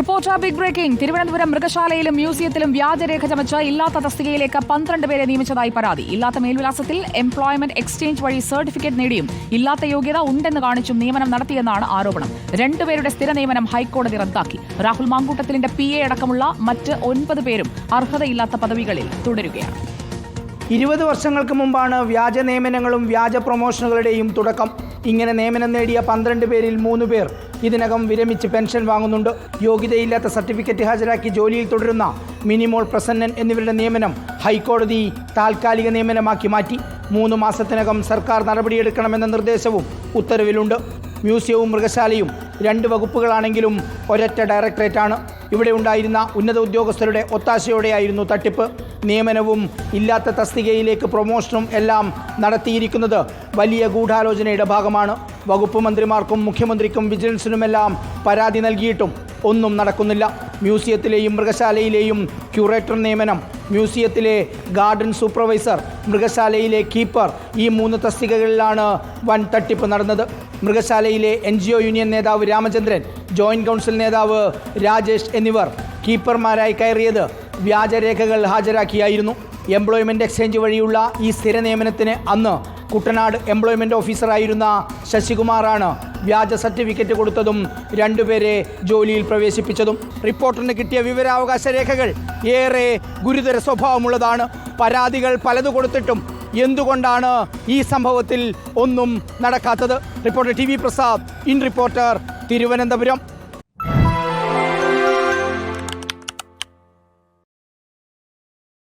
Reporter big breaking. Thiruvananthapuram മൃഗശാലയിലും മ്യൂസിയത്തിലും വ്യാജരേഖ ചമച്ച് ഇല്ലാത്ത തസ്തികയിലേക്ക് പന്ത്രണ്ട് പേരെ നിയമിച്ചതായി പരാതി. ഇല്ലാത്ത മേൽവിലാസത്തിൽ എംപ്ലോയ്മെന്റ് എക്സ്ചേഞ്ച് വഴി സർട്ടിഫിക്കറ്റ് നേടിയും ഇല്ലാത്ത യോഗ്യത ഉണ്ടെന്ന് കാണിച്ചും നിയമനം നടത്തിയെന്നാണ് ആരോപണം. രണ്ടുപേരുടെ സ്ഥിര നിയമനം ഹൈക്കോടതി റദ്ദാക്കി. രാഹുൽ മാങ്കൂട്ടത്തിലിന്റെ പി എ അടക്കമുള്ള മറ്റ് ഒൻപത് പേരും അർഹതയില്ലാത്ത പദവികളിൽ തുടരുകയാണ്. ഇരുപത് വർഷങ്ങൾക്ക് മുമ്പാണ് വ്യാജ നിയമനങ്ങളും വ്യാജ പ്രൊമോഷനുകളുടെയും തുടക്കം. ഇങ്ങനെ നിയമനം നേടിയ പന്ത്രണ്ട് പേരിൽ മൂന്ന് പേർ ഇതിനകം വിരമിച്ച് പെൻഷൻ വാങ്ങുന്നുണ്ട്. യോഗ്യതയില്ലാത്ത സർട്ടിഫിക്കറ്റ് ഹാജരാക്കി ജോലിയിൽ തുടരുന്ന മിനിമോൾ പ്രസന്നൻ എന്നിവരുടെ നിയമനം ഹൈക്കോടതി താൽക്കാലിക നിയമനമാക്കി മാറ്റി. മൂന്ന് മാസത്തിനകം സർക്കാർ നടപടിയെടുക്കണമെന്ന നിർദ്ദേശവും ഉത്തരവിലുണ്ട്. മ്യൂസിയവും മൃഗശാലയും രണ്ട് വകുപ്പുകളാണെങ്കിലും ഒരൊറ്റ ഡയറക്ടറേറ്റാണ്. ഇവിടെ ഉണ്ടായിരുന്ന ഉന്നത ഉദ്യോഗസ്ഥരുടെ ഒത്താശയോടെയായിരുന്നു തട്ടിപ്പ്. നിയമനവും ഇല്ലാത്ത തസ്തികയിലേക്ക് പ്രൊമോഷനും എല്ലാം നടത്തിയിരിക്കുന്നത് വലിയ ഗൂഢാലോചനയുടെ ഭാഗമാണ്. വകുപ്പ് മന്ത്രിമാർക്കും മുഖ്യമന്ത്രിക്കും വിജിലൻസിനുമെല്ലാം പരാതി നൽകിയിട്ടും ഒന്നും നടക്കുന്നില്ല. മ്യൂസിയത്തിലെയും മൃഗശാലയിലെയും ക്യൂറേറ്റർ നിയമനം മ്യൂസിയത്തിലെ ഗാർഡൻ സൂപ്പർവൈസർ മൃഗശാലയിലെ കീപ്പർ ഈ മൂന്ന് തസ്തികകളിലാണ് വൻ തട്ടിപ്പ് നടന്നത്. മൃഗശാലയിലെ എൻ യൂണിയൻ നേതാവ് രാമചന്ദ്രൻ ജോയിന്റ് കൗൺസിൽ നേതാവ് രാജേഷ് എന്നിവർ കീപ്പർമാരായി കയറിയത് വ്യാജരേഖകൾ ഹാജരാക്കിയായിരുന്നു. എംപ്ലോയ്മെന്റ് എക്സ്ചേഞ്ച് വഴിയുള്ള ഈ സ്ഥിര നിയമനത്തിന് അന്ന് കുട്ടനാട് എംപ്ലോയ്മെന്റ് ഓഫീസറായിരുന്ന ശശികുമാറാണ് വ്യാജ സർട്ടിഫിക്കറ്റ് കൊടുത്തതും രണ്ടുപേരെ ജോലിയിൽ പ്രവേശിപ്പിച്ചതും. റിപ്പോർട്ടറിന് കിട്ടിയ വിവരാവകാശ രേഖകൾ ഏറെ ഗുരുതര സ്വഭാവമുള്ളതാണ്. പരാതികൾ പലതു കൊടുത്തിട്ടും എന്തുകൊണ്ടാണ് ഈ സംഭവത്തിൽ ഒന്നും നടക്കാത്തത്? Reporter T V Prasad in reporter Thiruvananthapuram